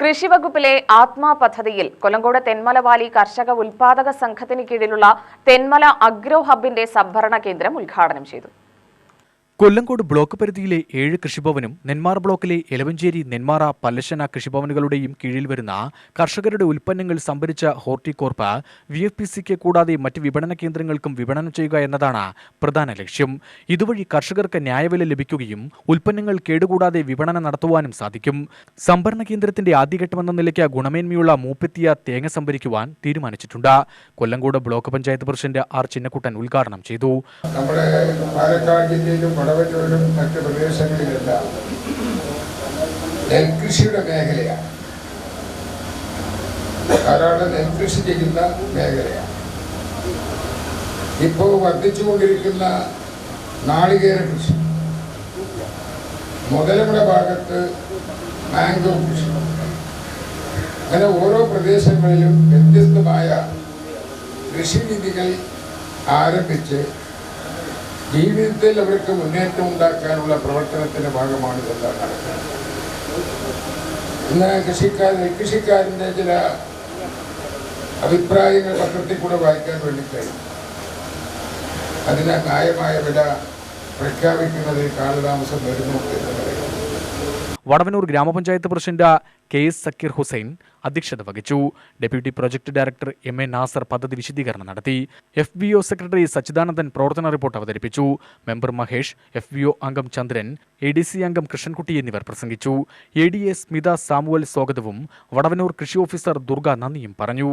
കൃഷിവകുപ്പിലെ ആത്മാ പദ്ധതിയിൽ കൊലങ്കോട് തെന്മല വാലി കർഷക ഉൽപാദക സംഘത്തിന് കീഴിലുള്ള തെന്മല അഗ്രോ ഹബിന്റെ സംഭരണ കേന്ദ്രം ഉദ്ഘാടനം ചെയ്തു. കൊല്ലങ്കോട് ബ്ലോക്ക് പരിധിയിലെ ഏഴ് കൃഷിഭവനും നെന്മാറ ബ്ലോക്കിലെ എലവഞ്ചേരി നെന്മാറ പല്ലശന കൃഷിഭവനുകളുടെയും കീഴിൽ വരുന്ന കർഷകരുടെ ഉൽപ്പന്നങ്ങൾ സംഭരിച്ച ഹോർട്ടികോർപ്പ് വി എഫ് പി സിക്ക് കൂടാതെ മറ്റ് വിപണന കേന്ദ്രങ്ങൾക്കും വിപണനം ചെയ്യുക എന്നതാണ് പ്രധാന ലക്ഷ്യം. ഇതുവഴി കർഷകർക്ക് ന്യായവില ലഭിക്കുകയും ഉൽപ്പന്നങ്ങൾ കേടുകൂടാതെ വിപണനം നടത്തുവാനും സാധിക്കും. സംഭരണ കേന്ദ്രത്തിന്റെ ആദ്യഘട്ടമെന്ന നിലയ്ക്ക് ഗുണമേന്മയുള്ള മൂപ്പെത്തിയ തേങ്ങ സംഭരിക്കുവാൻ തീരുമാനിച്ചിട്ടുണ്ട്. Kollengode block panchayat president R Chinnakuttan ഉദ്ഘാടനം ചെയ്തു. ജില്ലയിലും മറ്റ് പ്രദേശങ്ങളിലെല്ലാം നെൽകൃഷിയുടെ മേഖലയാണ്. ധാരാളം നെൽകൃഷി ചെയ്യുന്ന മേഖലയാണ്. ഇപ്പോൾ വർദ്ധിച്ചുകൊണ്ടിരിക്കുന്ന നാളികേര കൃഷി. മുതലമുടെ ഭാഗത്ത് മാംഗോ കൃഷി. അങ്ങനെ ഓരോ പ്രദേശങ്ങളിലും വ്യത്യസ്തമായ കൃഷിരീതികൾ ആരംഭിച്ച് ജീവിതത്തിൽ അവർക്ക് മുന്നേറ്റം ഉണ്ടാക്കാനുള്ള പ്രവർത്തനത്തിന്റെ ഭാഗമാണ് ഇതെല്ലാം നടക്കുന്നത്? ഇന്ന് കൃഷിക്കാർ കൃഷിക്കാരന്റെ ചില അഭിപ്രായങ്ങൾ പത്രത്തിൽ കൂടെ വായിക്കാൻ വേണ്ടി കഴിയും അതിന് ന്യായമായ വില പ്രഖ്യാപിക്കുന്നതിൽ കാലതാമസം വരുന്നു എന്ന് പറയുന്നു Vadavanur grama panchayat president K S Zakir Hussain അധ്യക്ഷത വഹിച്ചു. Deputy project director M A Nasar പദ്ധതി വിശദീകരണം നടത്തി. F B O secretary Sachidanandan പ്രവർത്തന റിപ്പോർട്ട് അവതരിപ്പിച്ചു. Member Mahesh F B O അംഗം ചന്ദ്രൻ എ ഡി സി അംഗം കൃഷ്ണൻകുട്ടി എന്നിവർ പ്രസംഗിച്ചു. A D A Smitha Samuel സ്വാഗതവും വടവനൂർ കൃഷി ഓഫീസർ ദുർഗ നന്ദിയും പറഞ്ഞു.